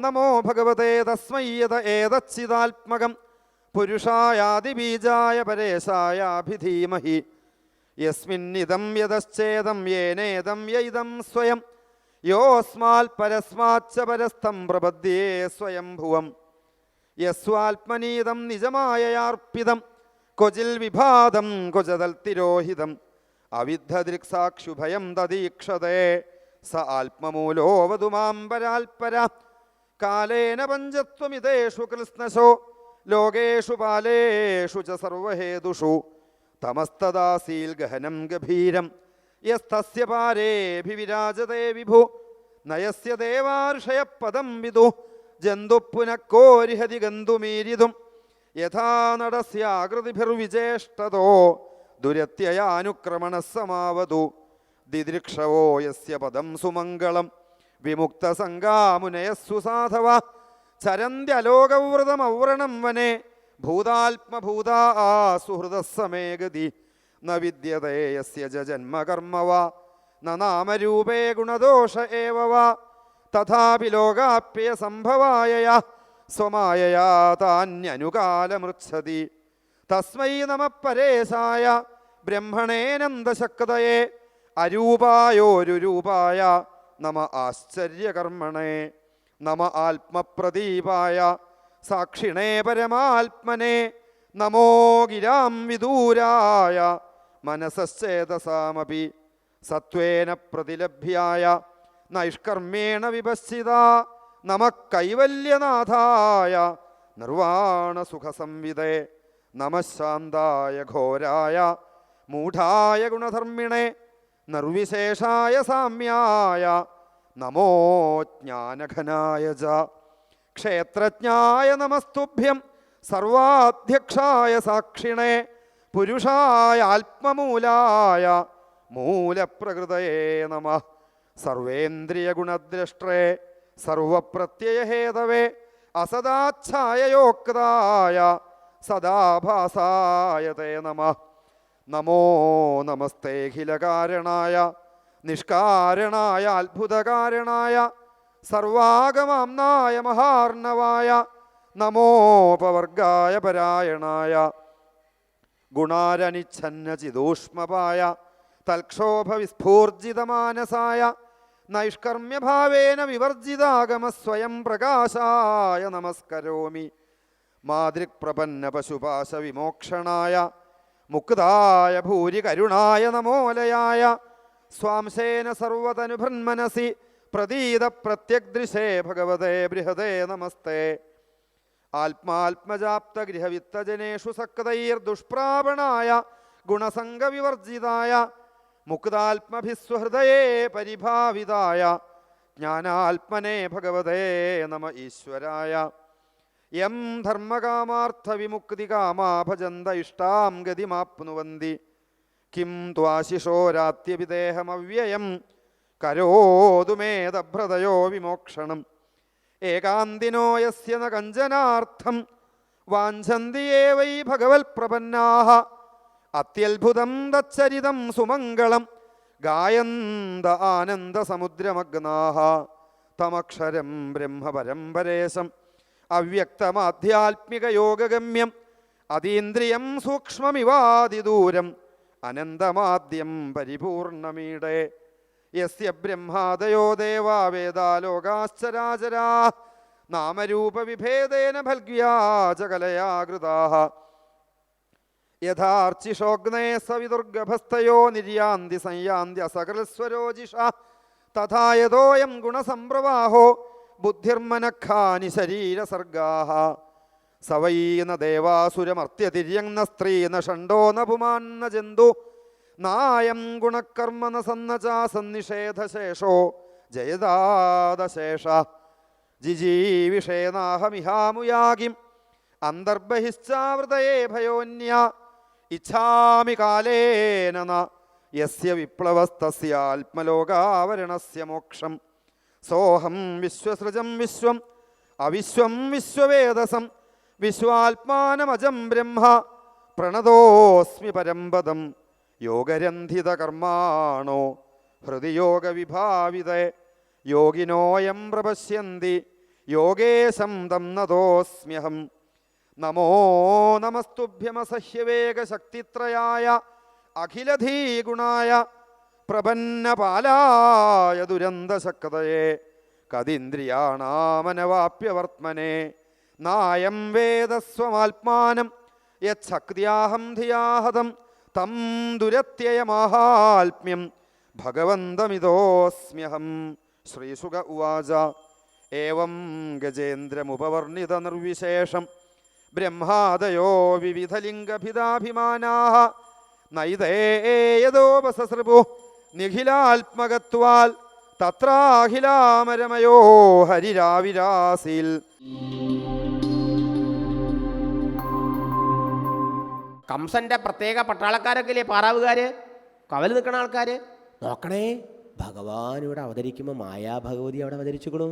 നമോ ഭഗവതേ തസ്മയ്യത ഏതച്ചിതാത്മകം. പുരുഷായാദിബീജായ പരേശായാഭിധീമഹി. യസ്മിന്നിതം യതശ്ചേതം യേനേതം യൈതം സ്വയം. യോസ്മാൽ പരസ്മാച്ച പരസ്ഥം പ്രപദ്യേ സ്വയംഭുവം. യസ്വാത്മനീതം നിജമായയാർപ്പിതം. കൊചിൽ വിഭാതം കൊചതൽ തിരോഹിതം. അവിദ്ധദൃക്സാക്ഷുഭയം തദീക്ഷതേ. സ ആത്മമൂലോവതു മാം പരാൽപര കാലേന പഞ്ചത്വമിതേഷു കൃത്സ്നശോ ലോകേഷു പാലേഷു ച സർവഹേതുഷു. തമസ്തദാസീൽ ഗഹനം ഗഭീരം യസ്തസ്യ പാരേഭിവിരാജതേ വിഭു. നയസ്യ ദേവാർഷയപദം വിദു ജന്തുപ്പുനക്കോരിഹതി ഗന്തുമീരിതും. യഥാ നടസ്യാകൃതിഭിർവിജേഷ്ടതോ ദുരത്യയാനുക്രമണ സമാവതു ദിദൃക്ഷവോ യസ്യ പദം സുമംഗളം വിമുക്തസംഗാമുനയസ്സു സാധവ ചരന്ത്യലോകവ്രതമവ്രണം വനെ. ഭൂതാത്മഭൂതാ സുഹൃതസമേഗതി ന വിദ്യതേയസ്യ ജന്മകർമ്മവ. നാമരൂപേ ഗുണദോഷ ഏവ തഥാപി ലോകാപ്യ സംഭവായയ. സ്വമായയാ താന്യനുകാലമൃച്ഛതി. തസ്മൈ നമ പരേശായ. ബ്രഹ്മണേനന്ദശക്തയെ. അരൂപായോരുരൂപായ. നമ ആശ്ചര്യകർമ്മണേ നമ ആത്മപ്രദീപായ സാക്ഷിണേ പരമാത്മനെ നമോ ഗിരാം വിദൂരായ മനസശ്ചേതസാമപി സത്വേന പ്രതിലഭ്യായ നൈഷ്കർമ്മേണ വിഭസിത നമ കൈവല്യനാഥായ നിർവാണസുഖസംവിധേ നമ ശാന്തായ ഘോരായ മൂഢായ ഗുണധർമ്മിണേ നിർവിശേഷായ സാമ്യായ. നമോ ജ്ഞാനഘനായ ക്ഷേത്രജ്ഞായ നമസ്തുഭ്യം. സർവാധ്യക്ഷായ സാക്ഷിണേ. പുരുഷായ ആത്മമൂലായ. മൂലപ്രകൃതയേ നമ. സർവേന്ദ്രിയഗുണദ്രഷ്ടേ സർവപ്രത്യയഹേതവേ. അസദാച്ഛായയോക്തായ. സദാഭാസായ തേ നമ. നമോ നമസ്തേഖിലകാരണായ നിഷ്കാരണായ അത്ഭുതകാരണായ സർവാഗമാംനായ മഹാർണവായ നമോപവർഗായ പരായണായ ഗുണാരനിച്ഛന്നചിതൂഷ്മപായ തൽക്ഷോഭ വിസ്ഫൂർജിതമാനസായ നൈഷ്കർമ്മ്യഭാവേന വിവർജിതാഗമ സ്വയം പ്രകാശായ നമസ്കരോമി. മാതൃക്പ്രപന്ന പശുപാശ വിമോക്ഷണായ മുക്തായ ഭൂരി കരുണായ നമോലയായ സ്വാംശേന സർവതനുഭൃന്മനസി. പ്രതീത പ്രത്യഗ്ദൃശേ ഭഗവതേ ബൃഹദേ നമസ്തേ. ആത്മാത്മജാപ്ത ഗൃഹവിത്തജനേഷു സക്തൈർദുഷ്പ്രാപണായ ഗുണസംഗവിവർജിതായ മുക്താത്മഭിസ്വഹൃദയേ പരിഭാവിതായ ജ്ഞാനാത്മനെ ഭഗവതേ നമ ഈശ്വരായ. യം ധർമ്മകാമാർത്ഥ വിമുക്തി കാമാഭജന്ത ഇഷ്ടാം ഗതിമാപ്നുവന്തി. കിം ത്വാശിഷോ രാത്യവിദേഹമവ്യയം കരോതുമേതഭ്രതയോ വിമോക്ഷണം. ഏകാന്തിനോ യസ്യ ന കഞ്ചനാർത്ഥം. വാഞ്ചന്തിയേ വൈ ഭഗവത്പ്രപന്നാഹ അത്യത്ഭുതം തച്ചരിതം സുമംഗളം. ഗായന്ത ആനന്ദസമുദ്രമഗ്നാഹ തമക്ഷരം ബ്രഹ്മപരംപരേശം അവ്യക്തമാധ്യാത്മികയോഗഗമ്യം അതീന്ദ്രിയം സൂക്ഷ്മമിവാതിദൂരം അനന്തമാദ്യം പരിപൂർണമീടെ. യസ്യ ബ്രഹ്മാദയോ ദേവാ വേദാ ലോകാശ്ചരാചരാ നാമരൂപവിഭേദേന ഭൽഗ്യാ ച കലയാ കൃതാഃ യഥാർച്ചിഷോഗ്നേ സവിദുർഗഭസ്തയോ നിര്യാന്തി സംയാന്തി അസകൃസ്വരോജിഷ തഥാ യഥോയം ഗുണസംപ്രവാഹോ ബുദ്ധിർമനഖാനി ശരീര സർഗാഹ സവൈന ദേവാസുരമർത്യതിര്യങ്ന സ്ത്രീ ന ഷണ്ടോ ന പുമാൻ ന ജന്തു. നായം ഗുണകർമ്മ ന സന്ന ചാ സന്നിഷേധശേഷോ ജയദാദശേഷ. ജിജീവിഷേനാഹമിഹാമുയാഗിം അന്തർബഹിശ്ചാവൃതയേ ഭയോന്യ. ഇച്ഛാമി കാലേന യസ്യ വിപ്ലവസ്തസ്യാത്മലോകാവരണസ്യ മോക്ഷം. സോഹം വിശ്വസൃജം വിശ്വം അവിശ്വം വിശ്വവേദസം വിശ്വാത്മാനമജം ബ്രഹ്മ പ്രണതോസ്മി പരമ്പദം യോഗരന്ധിതകർമാണോ ഹൃദയോഗ വിഭാവിത യോഗിനോയം പ്രപശ്യന്തി യോഗേശം തം നതോസ്മ്യഹം. നമോ നമസ്തുഭ്യമസഹ്യവേഗശക്തിത്രയായ അഖിലധീഗുണായ പ്രപന്നപാലായ ദുരന്തശക്തയെ കതീന്ദ്രിയാണാമനവാപ്യവർത്മനെ നായം വേദസ്വമാത്മാനം യച്ഛക്തിയാഹം ധിയാഹതം തം ദുരത്യയമാഹാത്മ്യം ഭഗവന്തമിതോസ്മ്യഹം. ശ്രീസുഖ ഉവാച ഏവം ഗജേന്ദ്രമുപവർണിത നിർവിശേഷം ബ്രഹ്മാദയോ വിവിധലിംഗഭിതാഭിമാനാ നൈതേയതോപസൃപു നിഖിലാത്മകത്വാൽ തത്രാഖിലാമരമയോ ഹരിരാവിരാസിൽ. കംസന്റെ പ്രത്യേക പട്ടാളക്കാരൊക്കെ ഇല്ലേ പാറാവുകാര്? കവൽ നിൽക്കണ ആൾക്കാർ നോക്കണേ ഭഗവാൻ ഇവിടെ അവതരിക്കുമ്പോൾ മായാഭഗവതി അവിടെ അവതരിച്ചുക്കണു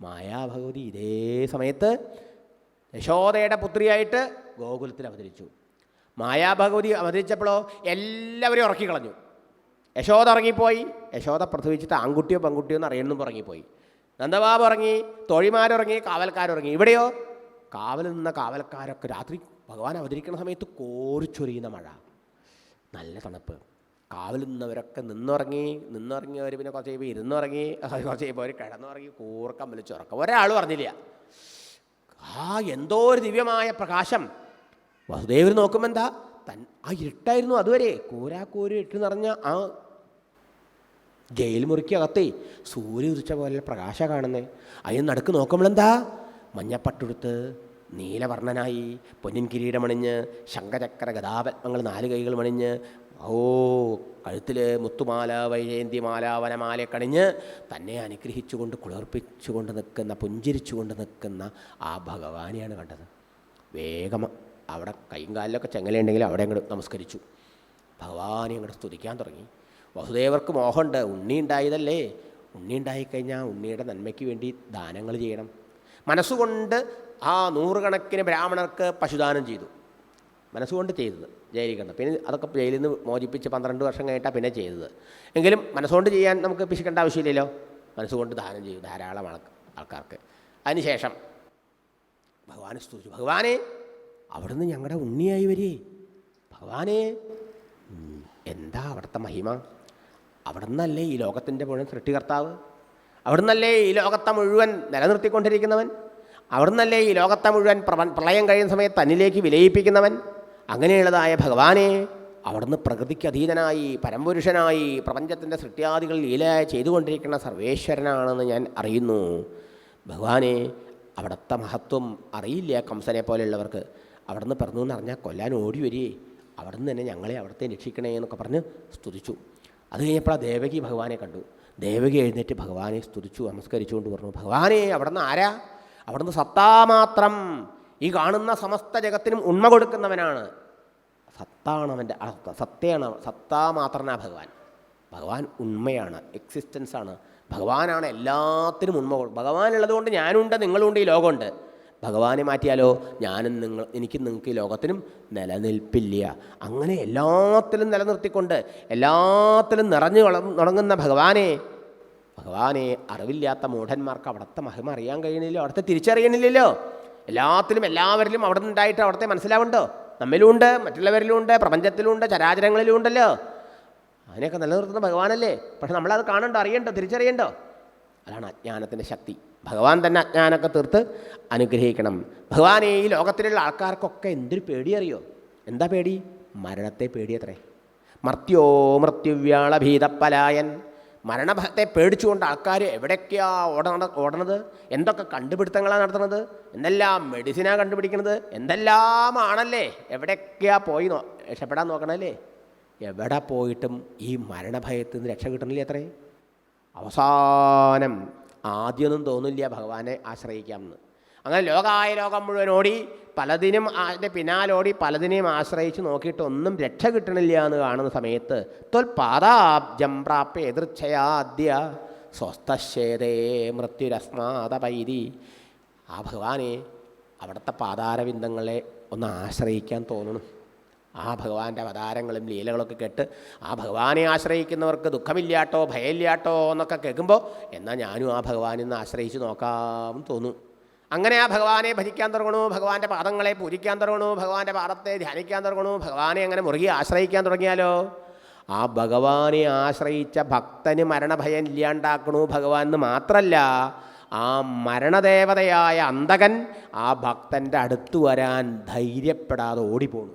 മായാഭഗവതി ഇതേ സമയത്ത് യശോദയുടെ പുത്രിയായിട്ട് ഗോകുലത്തിൽ അവതരിച്ചു. മായാഭഗവതി അവതരിച്ചപ്പോഴോ എല്ലാവരും ഉറക്കിക്കളഞ്ഞു. യശോദ ഇറങ്ങിപ്പോയി യശോദ പ്രസവിച്ചിട്ട് ആൺകുട്ടിയോ പെൺകുട്ടിയോ എന്ന് അറിയണമെന്നും ഇറങ്ങിപ്പോയി നന്ദബാബ് ഇറങ്ങി തൊഴിമാരിറങ്ങി കാവൽക്കാരിറങ്ങി ഇവിടെയോ? കാവൽ നിന്ന കാവൽക്കാരൊക്കെ രാത്രി ഭഗവാൻ അവതരിക്കുന്ന സമയത്ത് കോരിച്ചൊരിയുന്ന മഴ. നല്ല തണുപ്പ്. കാവൽ നിന്നവരൊക്കെ നിന്നുറങ്ങി നിന്നുറങ്ങിയവർ പിന്നെ കുറച്ച് കഴിയുമ്പോൾ ഇരുന്നുറങ്ങി കുറച്ച് കഴിയുമ്പോൾ അവർ കിടന്നുറങ്ങി കൂർക്കം വലിച്ചുറക്കം ഒരാളും അറിഞ്ഞില്ല ആ എന്തോ ഒരു ദിവ്യമായ പ്രകാശം. വസുദേവർ നോക്കുമ്പോൾ എന്താ? തൻ ആ ഇരുട്ടായിരുന്നു അതുവരെ. കൂരാക്കൂര് ഇട്ട് നിറഞ്ഞ ആ ജയിൽ മുറിക്കകത്തേ സൂര്യ ഉദിച്ച പോലെ പ്രകാശ കാണുന്നേ. അതിന് നടുക്ക് നോക്കുമ്പോഴെന്താ മഞ്ഞപ്പട്ടുടുത്ത് നീലവർണനായി പൊന്നിൻ കിരീടമണിഞ്ഞ് ശങ്കചക്ര ഗതാപത്മങ്ങൾ നാല് കൈകൾ മണിഞ്ഞ് ഓ കഴുത്തിൽ മുത്തുമാല വൈജയന്തിമാല വനമാല കണിഞ്ഞ് തന്നെ അനുഗ്രഹിച്ചുകൊണ്ട് കുളിർപ്പിച്ചുകൊണ്ട് നിൽക്കുന്ന പുഞ്ചിരിച്ചുകൊണ്ട് നിൽക്കുന്ന ആ ഭഗവാനെയാണ് കണ്ടത്. വേഗം അവിടെ കൈയും കാലിലൊക്കെ അവിടെ അങ്ങോട്ട് നമസ്കരിച്ചു. ഭഗവാനെ അങ്ങോട്ട് സ്തുതിക്കാൻ തുടങ്ങി. വസുദേവർക്ക് മോഹമുണ്ട്. ഉണ്ണി ഉണ്ടായതല്ലേ ഉണ്ണി ഉണ്ടായിക്കഴിഞ്ഞാൽ ഉണ്ണിയുടെ നന്മയ്ക്ക് വേണ്ടി ദാനങ്ങൾ ചെയ്യണം. മനസ്സുകൊണ്ട് ആ നൂറുകണക്കിന് ബ്രാഹ്മണർക്ക് പശുദാനം ചെയ്തു. മനസ്സുകൊണ്ട് ചെയ്തത് ജയിലിൽ പിന്നെ അതൊക്കെ ജയിലിൽ നിന്ന് മോചിപ്പിച്ച് പന്ത്രണ്ട് വർഷം കഴിഞ്ഞിട്ടാണ് പിന്നെ ചെയ്തത്. എങ്കിലും മനസ്സുകൊണ്ട് ചെയ്യാൻ നമുക്ക് പിശിക്കേണ്ട ആവശ്യമില്ലല്ലോ. മനസ്സുകൊണ്ട് ദാനം ചെയ്തു ധാരാളം ആൾക്ക് ആൾക്കാർക്ക്. അതിനുശേഷം ഭഗവാനെ സ്തുതിച്ചു. ഭഗവാനെ അവിടുന്ന് ഞങ്ങളുടെ ഉണ്ണിയായി വരേ ഭഗവാനെ എന്താ അവിടുത്തെ മഹിമ? അവിടുന്നല്ലേ ഈ ലോകത്തിന്റെ മുഴുവൻ സൃഷ്ടികർത്താവ്? അവിടെ നിന്നല്ലേ ഈ ലോകത്തെ മുഴുവൻ നിലനിർത്തിക്കൊണ്ടിരിക്കുന്നവൻ? അവിടെ നിന്നല്ലേ ഈ ലോകത്തെ മുഴുവൻ പ്രളയം കഴിയുന്ന സമയത്ത് തന്നിലേക്ക് വിലയിപ്പിക്കുന്നവൻ? അങ്ങനെയുള്ളതായ ഭഗവാനെ അവിടുന്ന് പ്രകൃതിക്ക് അധീനനായി പരമ്പുരുഷനായി പ്രപഞ്ചത്തിന്റെ സൃഷ്ടിയാദികൾ ലീല ചെയ്തുകൊണ്ടിരിക്കുന്ന സർവേശ്വരനാണെന്ന് ഞാൻ അറിയുന്നു. ഭഗവാനെ അവിടുത്തെ മഹത്വം അറിയില്ല കംസനെ പോലെയുള്ളവർക്ക്. അവിടുന്ന് പിറന്നു എന്ന് അറിഞ്ഞാൽ കൊല്ലാൻ ഓടി വരികയെ. അവിടുന്ന് തന്നെ ഞങ്ങളെ അവിടുത്തെ രക്ഷിക്കണേ എന്നൊക്കെ പറഞ്ഞ് സ്തുതിച്ചു. അത് കഴിഞ്ഞപ്പോൾ ദേവകി ഭഗവാനെ കണ്ടു. ദേവകി എഴുന്നേറ്റ് ഭഗവാനെ സ്തുതിച്ചു നമസ്കരിച്ചുകൊണ്ട് പറഞ്ഞു ഭഗവാനെ അവിടുന്ന് ആരാ? അവിടുന്ന് സത്താമാത്രം. ഈ കാണുന്ന സമസ്ത ജഗത്തിനും ഉണ്മ കൊടുക്കുന്നവനാണ്. സത്താണ് അവന്റെ സത്യമാണ് സത്താമാത്രനാ ഭഗവാൻ. ഭഗവാൻ ഉണ്മയാണ് എക്സിസ്റ്റൻസാണ് ഭഗവാനാണ് എല്ലാത്തിനും ഉണ്മ. ഭഗവാൻ ഉള്ളതുകൊണ്ട് ഞാനുണ്ട് നിങ്ങളുണ്ട് ഈ ലോകമുണ്ട്. ഭഗവാനെ മാറ്റിയാലോ? ഞാനും നിങ്ങൾ എനിക്കും നിങ്ങൾക്ക് ഈ ലോകത്തിനും നിലനിൽപ്പില്ല. അങ്ങനെ എല്ലാത്തിലും നിലനിർത്തിക്കൊണ്ട് എല്ലാത്തിലും നിറഞ്ഞു തുടങ്ങുന്ന ഭഗവാനെ ഭഗവാനെ അറിവില്ലാത്ത മൂഢന്മാർക്ക് അവിടുത്തെ മഹിമ അറിയാൻ കഴിയണില്ലല്ലോ അവിടുത്തെ തിരിച്ചറിയണില്ലല്ലോ എല്ലാത്തിലും എല്ലാവരിലും അവിടെ നിന്നുണ്ടായിട്ട് അവിടുത്തെ മനസ്സിലാവുണ്ടോ? നമ്മിലുമുണ്ട് മറ്റുള്ളവരിലുമുണ്ട് മറ്റുള്ളവരിലും ഉണ്ട് പ്രപഞ്ചത്തിലും ഉണ്ട് ചരാചരങ്ങളിലും ഉണ്ടല്ലോ അതിനെയൊക്കെ നിലനിർത്തുന്ന ഭഗവാനല്ലേ? പക്ഷെ നമ്മളത് കാണണ്ടോ അറിയണ്ടോ തിരിച്ചറിയണ്ടോ? അതാണ് അജ്ഞാനത്തിന്റെ ശക്തി. ഭഗവാൻ തന്നെ അജ്ഞാനമൊക്കെ തീർത്ത് അനുഗ്രഹിക്കണം. ഭഗവാനെ ഈ ലോകത്തിലുള്ള ആൾക്കാർക്കൊക്കെ എന്തൊരു പേടി അറിയോ എന്താ പേടി? മരണത്തെ പേടിയത്രേ. മർത്യോ മൃത്യുവ്യാളഭീതപ്പലായൻ. മരണഭത്തെ പേടിച്ചുകൊണ്ട് ആൾക്കാർ എവിടെയൊക്കെയാ ഓടണ ഓടണത്? എന്തൊക്കെ കണ്ടുപിടുത്തങ്ങളാണ് നടത്തുന്നത്? എന്തെല്ലാം മെഡിസിനാണ് കണ്ടുപിടിക്കുന്നത് എന്തെല്ലാമാണല്ലേ എവിടെയൊക്കെയാ പോയി നോ രക്ഷപ്പെടാൻ നോക്കണല്ലേ എവിടെ പോയിട്ടും ഈ മരണഭയത്തിൽ നിന്ന് രക്ഷ കിട്ടണില്ലേ അത്രേ? അവസാനം ആദ്യമൊന്നും തോന്നില്ല ഭഗവാനെ ആശ്രയിക്കാമെന്ന്. അങ്ങനെ ലോകായ ലോകം മുഴുവൻ ഓടി പലതിനും അതിന്റെ പിന്നാലോടി പലതിനെയും ആശ്രയിച്ച് നോക്കിയിട്ട് ഒന്നും രക്ഷ കിട്ടണില്ല എന്ന് കാണുന്ന സമയത്ത് തൊൽപാദാബ്ജം പ്രാപ്യ എതിർച്ഛയാദ്യ സ്വസ്ഥശേതേ മൃത്യുരസ്മാതപൈതി. ആ ഭഗവാനെ അവിടുത്തെ പാതാരവിന്ദങ്ങളെ ഒന്ന് ആശ്രയിക്കാൻ തോന്നണം. ആ ഭഗവാന്റെ അവതാരങ്ങളും ലീലകളൊക്കെ കേട്ട് ആ ഭഗവാനെ ആശ്രയിക്കുന്നവർക്ക് ദുഃഖമില്ലാട്ടോ ഭയമില്ലാട്ടോ എന്നൊക്കെ കേൾക്കുമ്പോൾ എന്നാൽ ഞാനും ആ ഭഗവാനിൽ നിന്ന് ആശ്രയിച്ച് നോക്കാം തോന്നും. അങ്ങനെ ആ ഭഗവാനെ ഭജിക്കാൻ തുടങ്ങണു ഭഗവാന്റെ പാദങ്ങളെ പൂജിക്കാൻ തുടങ്ങണു ഭഗവാന്റെ പാദത്തെ ധ്യാനിക്കാൻ തുടങ്ങണു ഭഗവാനെ അങ്ങനെ മുറുകി ആശ്രയിക്കാൻ തുടങ്ങിയാലോ? ആ ഭഗവാനെ ആശ്രയിച്ച ഭക്തന് മരണഭയം ഇല്ലാണ്ടാക്കണു ഭഗവാൻ എന്ന് മാത്രമല്ല ആ മരണദേവതയായ അന്തകൻ ആ ഭക്തന്റെ അടുത്തു വരാൻ ധൈര്യപ്പെടാതെ ഓടിപ്പോണു.